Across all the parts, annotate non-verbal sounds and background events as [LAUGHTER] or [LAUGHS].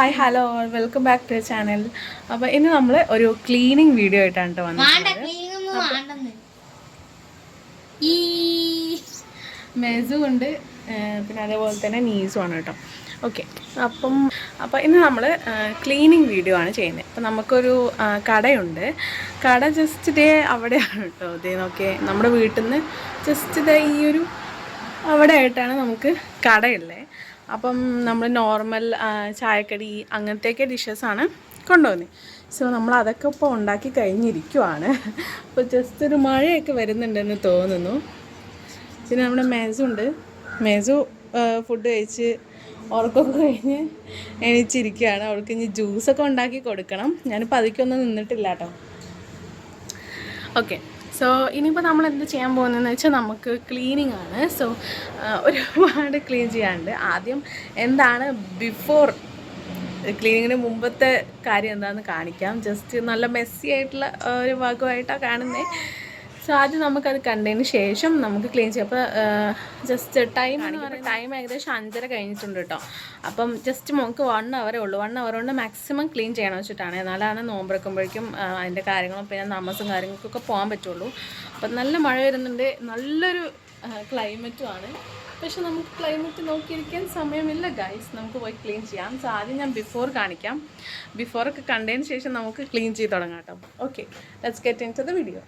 Hi hello welcome back to channel അപ്പോൾ ഇന്ന് നമ്മൾ ഒരു ക്ലീനിങ് വീഡിയോ ആയിട്ടാണ് വന്നത് മെസു ഉണ്ട് പിന്നെ അതേപോലെ തന്നെ നീസും ആണ് കേട്ടോ ഓക്കെ അപ്പം അപ്പോൾ ഇന്ന് നമ്മൾ ക്ലീനിങ് വീഡിയോ ആണ് ചെയ്യുന്നത്. അപ്പം നമുക്കൊരു കടയുണ്ട്. കട ജസ്റ്റ് ഡേ അവിടെയാണ് കേട്ടോ ഇതേ നോക്കിയേ നമ്മുടെ വീട്ടിൽ നിന്ന് ജസ്റ്റ് ഡേ ഈ ഒരു അവിടെ ആയിട്ടാണ് നമുക്ക് കടയുള്ളത് അപ്പം നമ്മൾ നോർമൽ ചായക്കടി അങ്ങനത്തെയൊക്കെ ഡിഷസാണ് കൊണ്ടുവന്നത് സോ നമ്മൾ അതൊക്കെ ഇപ്പോൾ ഉണ്ടാക്കി കഴിഞ്ഞിരിക്കുവാണ്. അപ്പോൾ ജസ്റ്റ് ഒരു മഴയൊക്കെ വരുന്നുണ്ടെന്ന് തോന്നുന്നു. പിന്നെ നമ്മുടെ മേസു ഉണ്ട്. മേസു ഫുഡ് കഴിച്ച് ഉറക്കമൊക്കെ കഴിഞ്ഞ് എണീച്ചിരിക്കുകയാണ് അവൾക്ക് ഇനി ജ്യൂസൊക്കെ ഉണ്ടാക്കി കൊടുക്കണം. ഞാനിപ്പോൾ അതിക്കൊന്നും നിന്നിട്ടില്ല കേട്ടോ. ഓക്കെ സോ ഇനിയിപ്പോൾ നമ്മൾ എന്ത് ചെയ്യാൻ പോകുന്നതെന്ന് വെച്ചാൽ നമുക്ക് ക്ലീനിങ് ആണ്. സോ ഒരുപാട് ക്ലീൻ ചെയ്യാനുണ്ട്. ആദ്യം എന്താണ് ബിഫോർ ക്ലീനിങ്ങിന് മുമ്പത്തെ കാര്യം എന്താണെന്ന് കാണിക്കാം. ജസ്റ്റ് നല്ല മെസ്സി ആയിട്ടുള്ള ഒരു ഭാഗമായിട്ടാണ് കാണുന്നത് സോ ആദ്യം നമുക്കത് കണ്ടതിന് ശേഷം നമുക്ക് ക്ലീൻ ചെയ്യാം. അപ്പോൾ ജസ്റ്റ് ടൈം ടൈം ഏകദേശം അഞ്ചര കഴിഞ്ഞിട്ടുണ്ട് കേട്ടോ. അപ്പം ജസ്റ്റ് നമുക്ക് വൺ അവറേ ഉള്ളൂ. വൺ അവർ കൊണ്ട് മാക്സിമം ക്ലീൻ ചെയ്യണം വെച്ചിട്ടാണ്. എന്നാലാണ് നോമ്പെടുക്കുമ്പോഴേക്കും അതിന്റെ കാര്യങ്ങളും പിന്നെ താമസം കാര്യങ്ങൾക്കൊക്കെ പോകാൻ പറ്റുള്ളൂ. അപ്പം നല്ല മഴ വരുന്നുണ്ട്. നല്ലൊരു ക്ലൈമറ്റുമാണ് പക്ഷെ നമുക്ക് ക്ലൈമറ്റ് നോക്കിയിരിക്കാൻ സമയമില്ല ഗൈസ് നമുക്ക് പോയി ക്ലീൻ ചെയ്യാം. സോ ആദ്യം ഞാൻ ബിഫോർ കാണിക്കാം. ബിഫോറൊക്കെ കണ്ടതിന് ശേഷം നമുക്ക് ക്ലീൻ ചെയ്ത് തുടങ്ങാം കേട്ടോ. Okay let's get into the video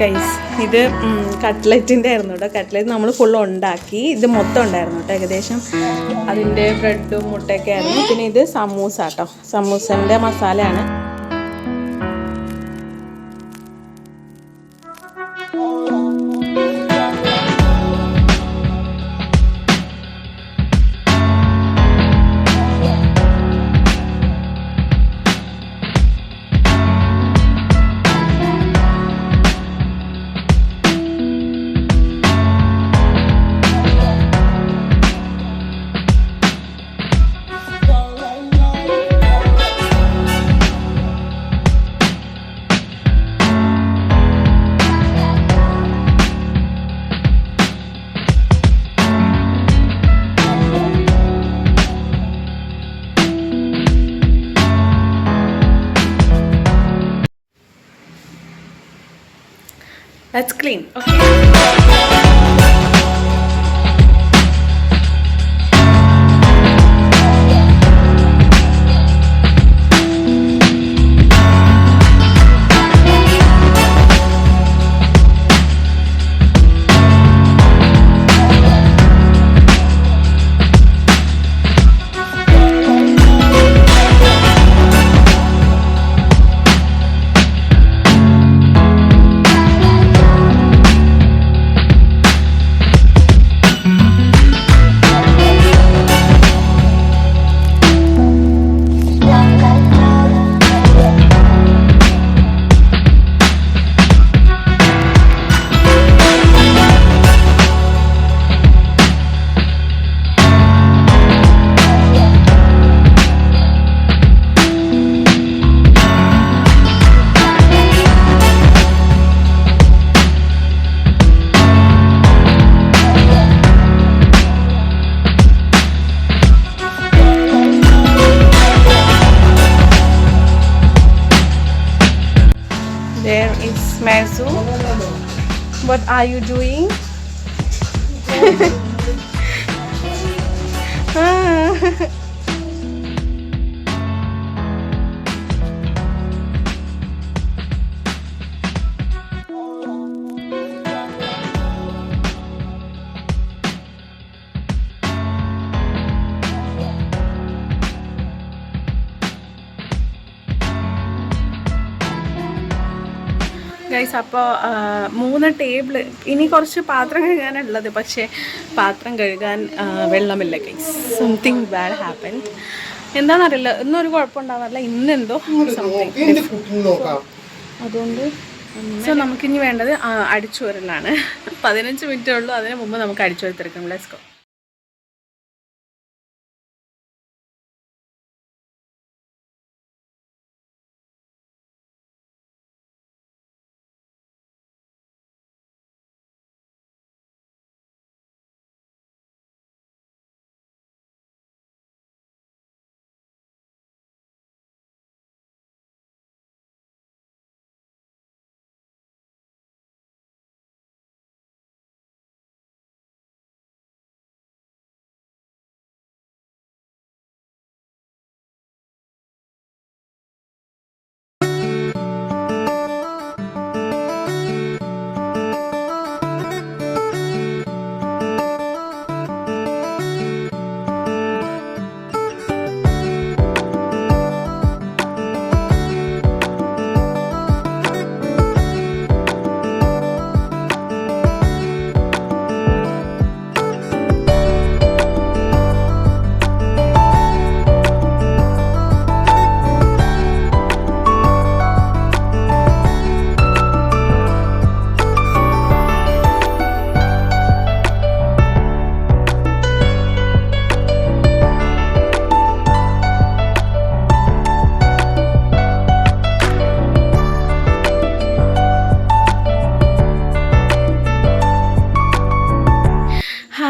guys ഇത് കട്ട്ലറ്റിന്റെ ആയിരുന്നു കേട്ടോ കട്ട്ലറ്റ് നമ്മൾ ഫുൾ ഉണ്ടാക്കി. ഇത് മൊത്തം ഉണ്ടായിരുന്നു കേട്ടോ ഏകദേശം. അതിന്റെ ബ്രെഡും മുട്ടയൊക്കെ ആയിരുന്നു. പിന്നെ ഇത് സമൂസ കേട്ടോ സമൂസന്റെ മസാലയാണ്. Let's clean okay are you doing? [LAUGHS] Um, guys അപ്പോൾ മൂന്ന് ടേബിൾ ഇനി കുറച്ച് പാത്രം കഴുകാനുള്ളത്. പക്ഷേ പാത്രം കഴുകാൻ വെള്ളമില്ല ഗൈസ് സംതിങ് ബാഡ് ഹാപ്പൻ എന്താണെന്നറിയില്ല. ഇന്നും ഒരു കുഴപ്പമുണ്ടാവാറില്ല ഇന്നെന്തോ അതുകൊണ്ട് സോ നമുക്കിനി വേണ്ടത് അടിച്ചു വരലാണ് പതിനഞ്ച് മിനിറ്റേ ഉള്ളൂ. അതിന് മുമ്പ് നമുക്ക് അടിച്ചു വരത്തെടുക്കാം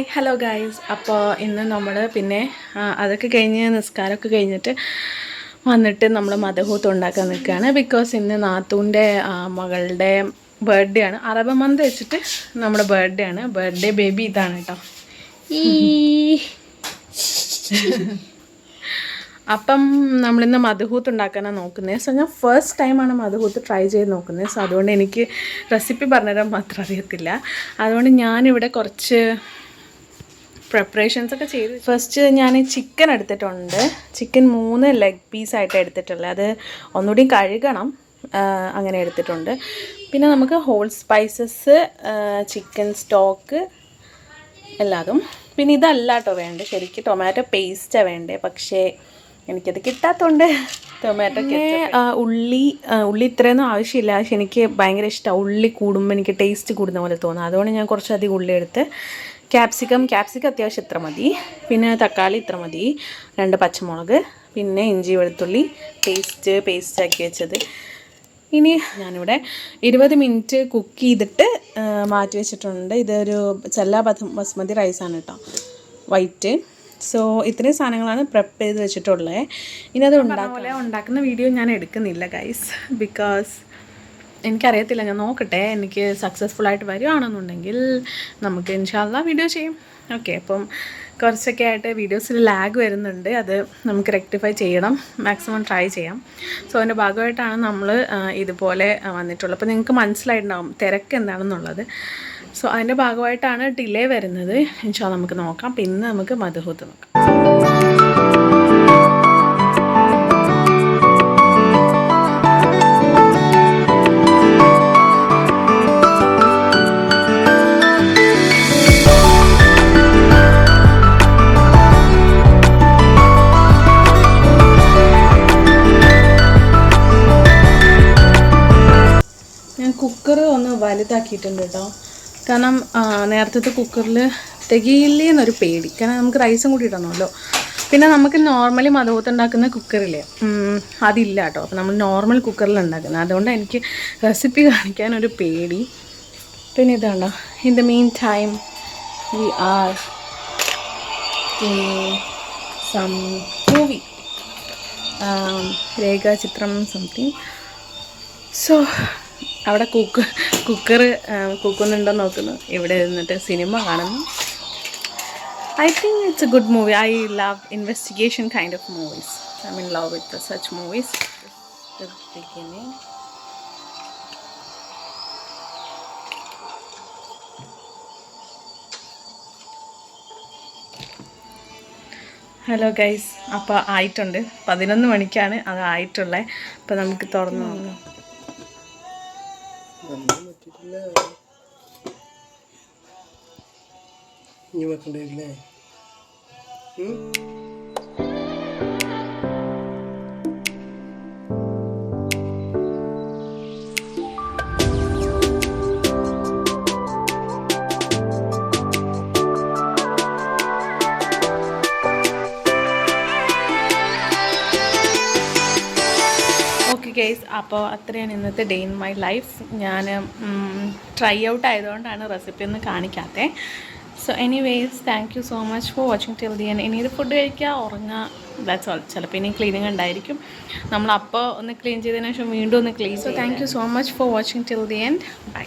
ഗോ ഹലോ ഗായ്സ് അപ്പോൾ ഇന്ന് നമ്മൾ പിന്നെ അതൊക്കെ കഴിഞ്ഞ് നിസ്കാരമൊക്കെ കഴിഞ്ഞിട്ട് വന്നിട്ട് നമ്മൾ മദഹൂത്ത് ഉണ്ടാക്കാൻ നിൽക്കുകയാണ്. ബിക്കോസ് ഇന്ന് നാത്തൂന്റെ മകളുടെ ബർത്ത്ഡേ ആണ്. അറബ് മന്ത് വെച്ചിട്ട് നമ്മുടെ ബർത്ത്ഡേ ആണ്. ബർത്ത്ഡേ ബേബി ഇതാണ് കേട്ടോ. ഈ [LAUGHS] അപ്പം നമ്മളിന്ന് മധുഹൂത്ത് ഉണ്ടാക്കാനാണ് നോക്കുന്നത് സോ ഞാൻ ഫസ്റ്റ് ടൈമാണ് മധുഹൂത്ത് ട്രൈ ചെയ്ത് നോക്കുന്നത് സോ അതുകൊണ്ട് എനിക്ക് റെസിപ്പി പറഞ്ഞുതരാൻ മാത്രം അറിയത്തില്ല. അതുകൊണ്ട് ഞാനിവിടെ കുറച്ച് പ്രിപ്പറേഷൻസ് ഒക്കെ ചെയ്ത് ഫസ്റ്റ് ഞാൻ ചിക്കൻ എടുത്തിട്ടുണ്ട്. ചിക്കൻ മൂന്ന് ലെഗ് പീസായിട്ട് എടുത്തിട്ടുള്ളത് അത് ഒന്നുകൂടി കഴുകണം. അങ്ങനെ എടുത്തിട്ടുണ്ട്. പിന്നെ നമുക്ക് ഹോൾ സ്പൈസസ് ചിക്കൻ സ്റ്റോക്ക് എല്ലാതും. പിന്നെ ഇതല്ല കേട്ടോ വേണ്ടത് ശരിക്കും ടൊമാറ്റോ പേസ്റ്റാണ് വേണ്ടത് പക്ഷേ എനിക്കത് കിട്ടാത്തതുകൊണ്ട് ടൊമാറ്റോ ഉള്ളി ഉള്ളി ഇത്രയൊന്നും ആവശ്യമില്ല. പക്ഷെ എനിക്ക് ഭയങ്കര ഇഷ്ടമാണ് ഉള്ളി കൂടുമ്പോൾ എനിക്ക് ടേസ്റ്റ് കൂടുന്ന പോലെ തോന്നുന്നു അതുകൊണ്ട് ഞാൻ കുറച്ചധികം ഉള്ളി എടുത്ത് ക്യാപ്സിക്കം ക്യാപ്സിക്കം അത്യാവശ്യം ഇത്ര മതി. പിന്നെ തക്കാളി ഇത്ര മതി. രണ്ട് പച്ചമുളക് പിന്നെ ഇഞ്ചി വെളുത്തുള്ളി പേസ്റ്റ് പേസ്റ്റ് ആക്കി വെച്ചത്. ഇനി ഞാനിവിടെ ഇരുപത് മിനിറ്റ് കുക്ക് ചെയ്തിട്ട് മാറ്റി വെച്ചിട്ടുണ്ട്. ഇതൊരു ചെല്ല ബസ്മതി റൈസാണ് കേട്ടോ. വൈറ്റ്. സോ ഇത്രയും സാധനങ്ങളാണ് പ്രെപ്പ് ചെയ്ത് വെച്ചിട്ടുള്ളത് ഇനി അത് ഉണ്ടാക്കുന്ന വീഡിയോ ഞാൻ എടുക്കുന്നില്ല ഗൈസ് ബിക്കോസ് എനിക്കറിയത്തില്ല ഞാൻ നോക്കട്ടെ എനിക്ക് സക്സസ്ഫുൾ ആയിട്ട് വരുവാണെന്നുണ്ടെങ്കിൽ നമുക്ക് ഇൻഷാല്ല വീഡിയോ ചെയ്യും. ഓക്കെ അപ്പം കുറച്ചൊക്കെ ആയിട്ട് വീഡിയോസിൽ ലാഗ് വരുന്നുണ്ട് അത് നമുക്ക് റെക്ടിഫൈ ചെയ്യണം മാക്സിമം ട്രൈ ചെയ്യാം. സോ അതിന്റെ ഭാഗമായിട്ടാണ് നമ്മൾ ഇതുപോലെ വന്നിട്ടുള്ളത്. അപ്പോൾ നിങ്ങൾക്ക് മനസ്സിലായിട്ടുണ്ടാവും തിരക്ക് എന്താണെന്നുള്ളത്. സോ അതിന്റെ ഭാഗമായിട്ടാണ് ഡിലേ വരുന്നത്. ഇൻഷാ നമുക്ക് നോക്കാം. പിന്നെ നമുക്ക് മധുഹൂത്ത് നോക്കാം. കുക്കർ ഒന്ന് വലുതാക്കിയിട്ടുണ്ട് കേട്ടോ. കാരണം നേരത്തെ കുക്കറിൽ തികയില്ലേ എന്നൊരു പേടി. കാരണം നമുക്ക് റൈസും കൂടി ഇടണമല്ലോ. പിന്നെ നമുക്ക് നോർമലി മധുവത്ത് ഉണ്ടാക്കുന്ന കുക്കറില്ലേ അതില്ല കേട്ടോ. അപ്പം നമ്മൾ നോർമൽ കുക്കറിൽ ഉണ്ടാക്കുന്നത് അതുകൊണ്ട് എനിക്ക് റെസിപ്പി കാണിക്കാൻ ഒരു പേടി. പിന്നെ ഇതാണോ? In the main time we are some movie Rekhachithram something so അവിടെ കുക്ക് കുക്കർ കുക്കുന്നുണ്ടോ നോക്കുന്നു. ഇവിടെ ഇരുന്നിട്ട് സിനിമ കാണുന്നു. I think it's a good movie I love investigation kind of movies I mean love with such movies hello guys അപ്പോൾ ആയിട്ടുണ്ട്. പതിനൊന്ന് മണിക്കാണ് അത് ആയിട്ടുള്ളത് അപ്പോൾ നമുക്ക് തുറന്നു നോക്കാം. ഒന്നും പറ്റിയിട്ടില്ല. ഇനി വെക്കണ്ടില്ലേ ഗൈസ് അപ്പോൾ അത്രയാണ് ഇന്നത്തെ ഡേ ഇൻ മൈ ലൈഫ് ഞാൻ ട്രൈ ഔട്ട് ആയതുകൊണ്ടാണ് റെസിപ്പി ഒന്ന് കാണിക്കാത്തത് so anyways thank you so much for watching till the end ഇനി ഇത് ഫുഡ് കഴിക്കുക ഉറങ്ങുക ദാറ്റ്സ് ഓൾ ചിലപ്പോൾ ഇനി ക്ലീനിങ് ഉണ്ടായിരിക്കും. നമ്മൾ അപ്പോൾ ഒന്ന് ക്ലീൻ ചെയ്തതിന് ശേഷം വീണ്ടും ഒന്ന് clean so thank you so much for watching till the end bye